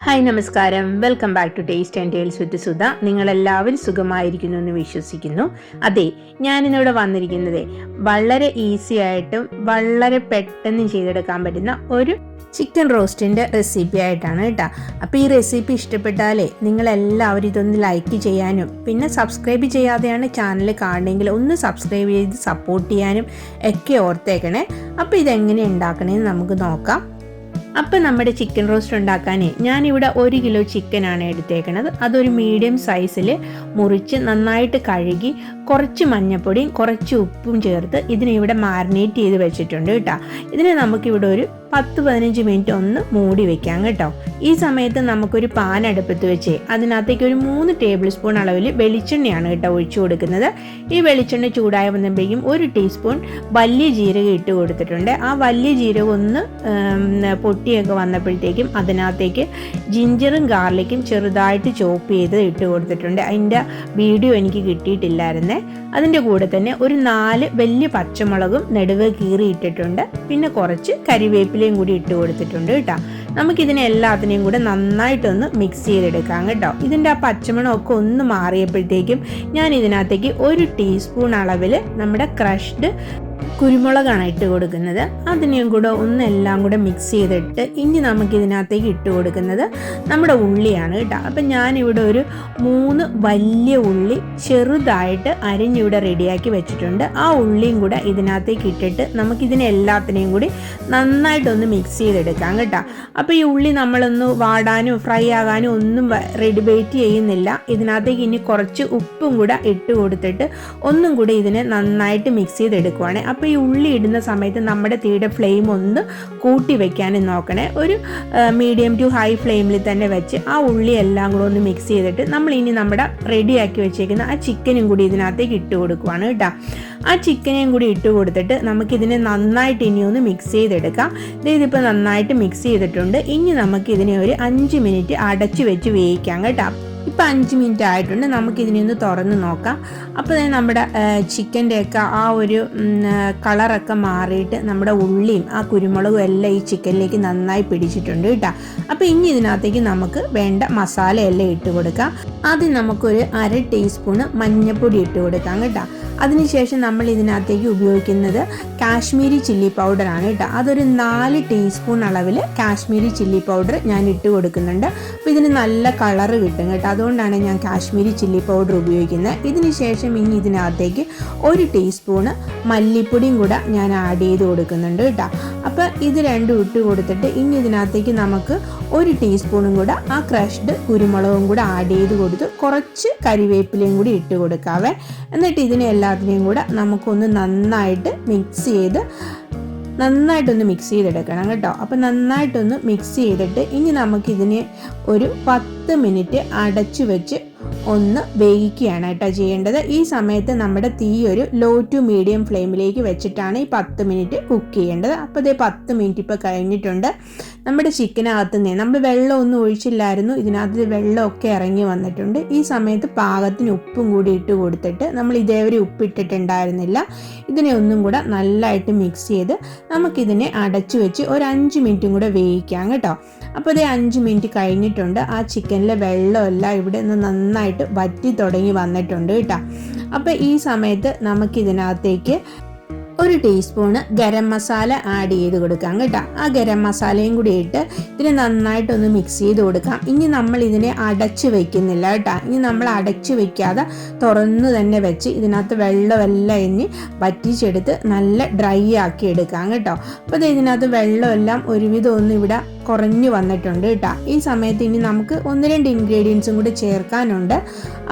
Hi നമസ്കാരം. Welcome back to taste and tales with Sudha. നിങ്ങളെല്ലാവരും സുഖമായിരിക്കുന്നു എന്ന് വിശ്വസിക്കുന്നു. അതെ ഞാനിന്നിവിടെ വന്നിരിക്കുന്നത് വളരെ ഈസി ആയിട്ടും വളരെ പെട്ടെന്ന് ചെയ്തെടുക്കാൻ പറ്റുന്ന ഒരു ചിക്കൻ റോസ്റ്റിന്റെ റെസിപ്പി ആയിട്ടാണ് കേട്ടോ. അപ്പോൾ ഈ റെസിപ്പി ഇഷ്ടപ്പെട്ടാലേ നിങ്ങളെല്ലാവരും ഇതൊന്ന് ലൈക്ക് ചെയ്യാനും പിന്നെ സബ്സ്ക്രൈബ് ചെയ്യാതെയാണ് ചാനൽ കാണണമെങ്കിൽ ഒന്ന് സബ്സ്ക്രൈബ് ചെയ്ത് സപ്പോർട്ട് ചെയ്യാനും ഒക്കെ ഓർത്തേക്കണേ. അപ്പോൾ ഇതെങ്ങനെ ഉണ്ടാക്കണമെന്ന് നമുക്ക് നോക്കാം. അപ്പം നമ്മുടെ ചിക്കൻ റോസ്റ്റ് ഉണ്ടാക്കാൻ ഞാനിവിടെ ഒരു കിലോ ചിക്കനാണ് എടുത്തേക്കണത്. അതൊരു മീഡിയം സൈസിൽ മുറിച്ച് നന്നായിട്ട് കഴുകി കുറച്ച് മഞ്ഞപ്പൊടിയും കുറച്ച് ഉപ്പും ചേർത്ത് ഇതിനെ ഇവിടെ മാരിനേറ്റ് ചെയ്ത് വെച്ചിട്ടുണ്ട് കേട്ടോ. ഇതിനെ നമുക്കിവിടെ ഒരു പത്ത് പതിനഞ്ച് മിനിറ്റ് ഒന്ന് മൂടി വെക്കാം കേട്ടോ. ഈ സമയത്ത് നമുക്കൊരു പാൻ അടുപ്പത്ത് വെച്ച് അതിനകത്തേക്ക് ഒരു മൂന്ന് ടേബിൾ സ്പൂൺ അളവിൽ വെളിച്ചെണ്ണയാണ് കേട്ടോ ഒഴിച്ചു കൊടുക്കുന്നത്. ഈ വെളിച്ചെണ്ണ ചൂടായി വന്നപ്പോഴേക്കും ഒരു ടീസ്പൂൺ വലിയ ജീരകം ഇട്ട് കൊടുത്തിട്ടുണ്ട്. ആ വലിയ ജീരകം ഒന്ന് പൊട്ടിയൊക്കെ വന്നപ്പോഴത്തേക്കും അതിനകത്തേക്ക് ജിഞ്ചറും ഗാർലിക്കും ചെറുതായിട്ട് ചോപ്പ് ചെയ്ത് ഇട്ട് കൊടുത്തിട്ടുണ്ട്. അതിന്റെ വീഡിയോ എനിക്ക് കിട്ടിയിട്ടില്ലായിരുന്നേ. അതിന്റെ കൂടെ തന്നെ ഒരു നാല് വലിയ പച്ചമുളകും നെടുവ് കീറി ഇട്ടിട്ടുണ്ട് പിന്നെ കുറച്ച് കരിവേപ്പിലയും കൂടി ഇട്ട് കൊടുത്തിട്ടുണ്ട് കേട്ടോ. നമുക്കിതിനെ എല്ലാത്തിനെയും കൂടെ നന്നായിട്ടൊന്ന് മിക്സ് ചെയ്തെടുക്കാം കേട്ടോ. ഇതിന്റെ ആ പച്ചമണമൊക്കെ ഒന്ന് മാറിയപ്പോഴത്തേക്കും ഞാൻ ഇതിനകത്തേക്ക് ഒരു ടീസ്പൂൺ അളവിൽ നമ്മുടെ ക്രഷ്ഡ് കുരുമുളകാണ് ഇട്ട് കൊടുക്കുന്നത്. അതിനെയും കൂടെ ഒന്നെല്ലാം കൂടെ മിക്സ് ചെയ്തിട്ട് ഇനി നമുക്ക് ഇതിനകത്തേക്ക് ഇട്ട് കൊടുക്കുന്നത് നമ്മുടെ ഉള്ളിയാണ് കേട്ടോ. അപ്പം ഞാനിവിടെ ഒരു മൂന്ന് വലിയ ഉള്ളി ചെറുതായിട്ട് അരിഞ്ഞിവിടെ റെഡിയാക്കി വെച്ചിട്ടുണ്ട്. ആ ഉള്ളിയും കൂടെ ഇതിനകത്തേക്ക് ഇട്ടിട്ട് നമുക്കിതിനെ എല്ലാത്തിനെയും കൂടി നന്നായിട്ടൊന്ന് മിക്സ് ചെയ്തെടുക്കാം കേട്ടോ. അപ്പോൾ ഈ ഉള്ളി നമ്മളൊന്ന് വാടാനും ഫ്രൈ ആകാനും ഒന്നും റെഡി വെയിറ്റ് ചെയ്യുന്നില്ല. ഇതിനകത്തേക്ക് ഇനി കുറച്ച് ഉപ്പും കൂടെ ഇട്ട് കൊടുത്തിട്ട് ഒന്നും കൂടി ഇതിനെ നന്നായിട്ട് മിക്സ് ചെയ്തെടുക്കുവാണ്. അപ്പോൾ ഈ ഉള്ളി ഇടുന്ന സമയത്ത് നമ്മുടെ തീയുടെ ഫ്ലെയിം ഒന്ന് കൂട്ടി വെക്കാനും നോക്കണേ. ഒരു മീഡിയം ടു ഹൈ ഫ്ലെയിമിൽ തന്നെ വെച്ച് ആ ഉള്ളി എല്ലാം കൂടെ ഒന്ന് മിക്സ് ചെയ്തിട്ട് നമ്മൾ ഇനി നമ്മുടെ റെഡിയാക്കി വെച്ചേക്കുന്ന ആ ചിക്കനും കൂടി ഇതിനകത്തേക്ക് ഇട്ട് കൊടുക്കുവാണ് കേട്ടോ. ആ ചിക്കനെയും കൂടി ഇട്ട് കൊടുത്തിട്ട് നമുക്കിതിനെ നന്നായിട്ട് ഇനി ഒന്ന് മിക്സ് ചെയ്തെടുക്കാം. ഇതിപ്പോൾ നന്നായിട്ട് മിക്സ് ചെയ്തിട്ടുണ്ട്. ഇനി നമുക്കിതിനെ ഒരു അഞ്ച് മിനിറ്റ് അടച്ചു വെച്ച് വേവിക്കാം കേട്ടോ. ഇപ്പം അഞ്ച് മിനിറ്റ് ആയിട്ടുണ്ട്. നമുക്കിതിനെ ഒന്ന് തുറന്ന് നോക്കാം. അപ്പോൾ തന്നെ നമ്മുടെ ചിക്കന്റെയൊക്കെ ആ ഒരു കളറൊക്കെ മാറിയിട്ട് നമ്മുടെ ഉള്ളിയും ആ കുരുമുളകും എല്ലാം ഈ ചിക്കനിലേക്ക് നന്നായി പിടിച്ചിട്ടുണ്ട് കേട്ടോ. അപ്പോൾ ഇനി ഇതിനകത്തേക്ക് നമുക്ക് വേണ്ട മസാലയെല്ലാം ഇട്ട് കൊടുക്കാം. ആദ്യം നമുക്കൊരു അര ടീസ്പൂണ് മഞ്ഞൾപ്പൊടി ഇട്ട് കൊടുക്കാം കേട്ടോ. അതിനുശേഷം നമ്മൾ ഇതിനകത്തേക്ക് ഉപയോഗിക്കുന്നത് കാശ്മീരി ചില്ലി പൗഡറാണ് കേട്ടോ. അതൊരു നാല് ടീസ്പൂൺ അളവിൽ കാശ്മീരി ചില്ലി പൗഡർ ഞാൻ ഇട്ട് കൊടുക്കുന്നുണ്ട്. അപ്പോൾ ഇതിന് നല്ല കളറ് കിട്ടും കേട്ടോ. അതുകൊണ്ടാണ് ഞാൻ കാശ്മീരി ചില്ലി പൗഡർ ഉപയോഗിക്കുന്നത്. ഇതിന് ശേഷം ഇനി ഇതിനകത്തേക്ക് ഒരു ടീസ്പൂണ് മല്ലിപ്പൊടിയും കൂടെ ഞാൻ ആഡ് ചെയ്ത് കൊടുക്കുന്നുണ്ട് കേട്ടോ. അപ്പോൾ ഇത് രണ്ടും ഇട്ട് കൊടുത്തിട്ട് ഇനി ഇതിനകത്തേക്ക് നമുക്ക് ഒരു ടീസ്പൂണും കൂടെ ആ ക്രഷ്ഡ് കുരുമുളകും കൂടെ ആഡ് ചെയ്ത് കൊടുത്ത് കുറച്ച് കരിവേപ്പിലയും കൂടി ഇട്ട് കൊടുക്കാവേ. എന്നിട്ട് ഇതിനെ എല്ലാത്തിനെയും കൂടെ നമുക്കൊന്ന് നന്നായിട്ട് മിക്സ് ചെയ്ത് നന്നായിട്ടൊന്ന് മിക്സ് ചെയ്തെടുക്കണം കേട്ടോ. അപ്പോൾ നന്നായിട്ടൊന്ന് മിക്സ് ചെയ്തിട്ട് ഇനി നമുക്കിതിനെ ഒരു പത്ത് മിനിറ്റ് അടച്ചു വെച്ച് ഒന്ന് വേവിക്കുകയാണ് കേട്ടോ ചെയ്യേണ്ടത്. ഈ സമയത്ത് നമ്മുടെ തീ ഒരു ലോ ടു മീഡിയം ഫ്ലെയിമിലേക്ക് വെച്ചിട്ടാണ് ഈ പത്ത് മിനിറ്റ് കുക്ക് ചെയ്യേണ്ടത്. അപ്പോൾ ഇതേ പത്ത് മിനിറ്റ് ഇപ്പോൾ കഴിഞ്ഞിട്ടുണ്ട്. നമ്മുടെ ചിക്കനകത്ത് നിന്ന് നമ്മൾ വെള്ളമൊന്നും ഒഴിച്ചില്ലായിരുന്നു. ഇതിനകത്ത് വെള്ളമൊക്കെ ഇറങ്ങി വന്നിട്ടുണ്ട്. ഈ സമയത്ത് പാകത്തിന് ഉപ്പും കൂടി ഇട്ട് കൊടുത്തിട്ട് നമ്മൾ ഇതേവരെ ഉപ്പിട്ടിട്ടുണ്ടായിരുന്നില്ല ഇതിനെ ഒന്നും കൂടെ നല്ലതായിട്ട് മിക്സ് ചെയ്ത് നമുക്കിതിനെ അടച്ചു വെച്ച് ഒരു അഞ്ച് മിനിറ്റും കൂടെ വേവിക്കാം കേട്ടോ. അപ്പോൾ ഇത് അഞ്ച് മിനിറ്റ് കഴിഞ്ഞിട്ടുണ്ട്. ആ ചിക്കനിലെ വെള്ളമെല്ലാം ഇവിടെ നിന്ന് നന്നായിട്ട് വറ്റി തുടങ്ങി വന്നിട്ടുണ്ട് കേട്ടോ. അപ്പോൾ ഈ സമയത്ത് നമുക്കിതിനകത്തേക്ക് ഒരു ടീസ്പൂണ് ഗരം മസാല ആഡ് ചെയ്ത് കൊടുക്കാം കേട്ടോ. ആ ഗരം മസാലയും കൂടി ഇട്ട് ഇതിനെ നന്നായിട്ടൊന്ന് മിക്സ് ചെയ്ത് കൊടുക്കാം. ഇനി നമ്മൾ ഇതിനെ അടച്ച് വെക്കുന്നില്ല കേട്ടോ. ഇനി നമ്മൾ അടച്ച് വെക്കാതെ തുറന്ന് തന്നെ വെച്ച് ഇതിനകത്ത് വെള്ളമെല്ലാം ഇനി വറ്റിച്ചെടുത്ത് നല്ല ഡ്രൈ ആക്കി എടുക്കാം കേട്ടോ. അപ്പോൾ ഇതിനകത്ത് വെള്ളമെല്ലാം ഒരുവിധം ഒന്നും ഇവിടെ കുറഞ്ഞു വന്നിട്ടുണ്ട് കേട്ടോ ഈ സമയത്ത് ഇനി നമുക്ക് ഒന്ന് രണ്ട് ഇൻഗ്രീഡിയൻസും കൂടി ചേർക്കാനുണ്ട്.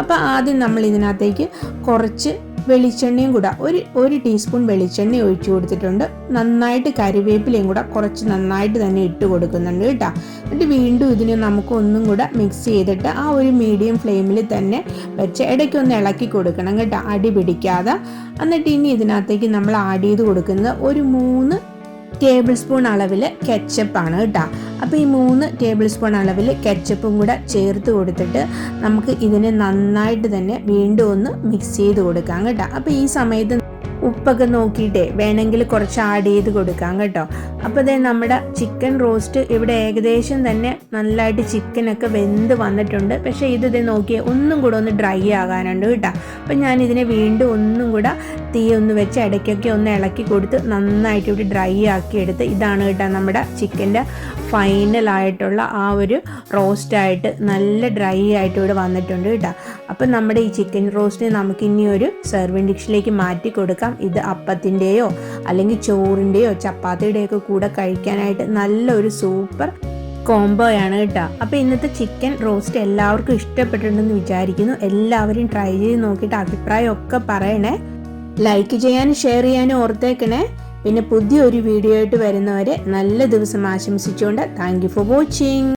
അപ്പോൾ ആദ്യം നമ്മൾ ഇതിനകത്തേക്ക് കുറച്ച് വെളിച്ചെണ്ണയും കൂടെ ഒരു ഒരു ടീസ്പൂൺ വെളിച്ചെണ്ണ ഒഴിച്ചു കൊടുത്തിട്ടുണ്ട്. നന്നായിട്ട് കരിവേപ്പിലയും കൂടെ കുറച്ച് നന്നായിട്ട് തന്നെ ഇട്ട് കൊടുക്കുന്നുണ്ട് കേട്ടോ എന്നിട്ട് വീണ്ടും ഇതിനെ നമുക്ക് ഒന്നും കൂടെ മിക്സ് ചെയ്തിട്ട് ആ ഒരു മീഡിയം ഫ്ലെയിമിൽ തന്നെ വെച്ച് ഇടയ്ക്കൊന്ന് ഇളക്കി കൊടുക്കണം കേട്ടോ അടി പിടിക്കാതെ. എന്നിട്ട് ഇനി ഇതിനകത്തേക്ക് നമ്മൾ ആഡ് ചെയ്ത് കൊടുക്കുന്നത് ഒരു മൂന്ന് ടേബിൾ സ്പൂൺ അളവിൽ കെച്ചപ്പാണ് കേട്ടോ അപ്പോൾ ഈ മൂന്ന് ടേബിൾ സ്പൂൺ അളവിൽ കെച്ചപ്പും കൂടെ ചേർത്ത് കൊടുത്തിട്ട് നമുക്ക് ഇതിനെ നന്നായിട്ട് തന്നെ വീണ്ടും ഒന്ന് മിക്സ് ചെയ്ത് കൊടുക്കാം കേട്ടോ. അപ്പോൾ ഈ സമയത്ത് ഉപ്പൊക്കെ നോക്കിയിട്ടേ വേണമെങ്കിൽ കുറച്ച് ആഡ് ചെയ്ത് കൊടുക്കാം കേട്ടോ. അപ്പോൾ ഇതേ നമ്മുടെ ചിക്കൻ റോസ്റ്റ് ഇവിടെ ഏകദേശം തന്നെ നല്ലതായിട്ട് ചിക്കനൊക്കെ വെന്ത് വന്നിട്ടുണ്ട്. പക്ഷേ ഇത് ഇതേ നോക്കിയേ ഒന്നും കൂടെ ഒന്ന് ഡ്രൈ ആകാനുണ്ട് കേട്ടോ. അപ്പം ഞാൻ ഇതിനെ വീണ്ടും ഒന്നും കൂടെ തീ ഒന്ന് വെച്ച് ഇടയ്ക്കൊക്കെ ഒന്ന് ഇളക്കി കൊടുത്ത് നന്നായിട്ട് ഇവിടെ ഡ്രൈ ആക്കി എടുത്ത് ഇതാണ് കേട്ടോ നമ്മുടെ ചിക്കന്റെ ഫൈനലായിട്ടുള്ള ആ ഒരു റോസ്റ്റായിട്ട് നല്ല ഡ്രൈ ആയിട്ട് ഇവിടെ വന്നിട്ടുണ്ട് കേട്ടോ. അപ്പം നമ്മുടെ ഈ ചിക്കൻ റോസ്റ്റ് നമുക്ക് ഇനി ഒരു സെർവിങ് ഡിഷിലേക്ക് മാറ്റി കൊടുക്കാം. ഇത് അപ്പത്തിന്റെയോ അല്ലെങ്കിൽ ചോറിന്റെയോ ചപ്പാത്തിയുടെയൊക്കെ കൂടെ കഴിക്കാനായിട്ട് നല്ലൊരു സൂപ്പർ കോംബോയാണ് കേട്ടോ. അപ്പോൾ ഇന്നത്തെ ചിക്കൻ റോസ്റ്റ് എല്ലാവർക്കും ഇഷ്ടപ്പെട്ടിട്ടുണ്ടെന്ന് വിചാരിക്കുന്നു. എല്ലാവരും ട്രൈ ചെയ്ത് നോക്കിയിട്ട് അഭിപ്രായമൊക്കെ പറയണേ. ലൈക്ക് ചെയ്യാനും ഷെയർ ചെയ്യാനും ഓർത്തേക്കണേ. പിന്നെ പുതിയൊരു വീഡിയോ ആയിട്ട് വരുന്നവരെ നല്ല ദിവസം ആശംസിച്ചുകൊണ്ട് താങ്ക് ഫോർ വാച്ചിങ്.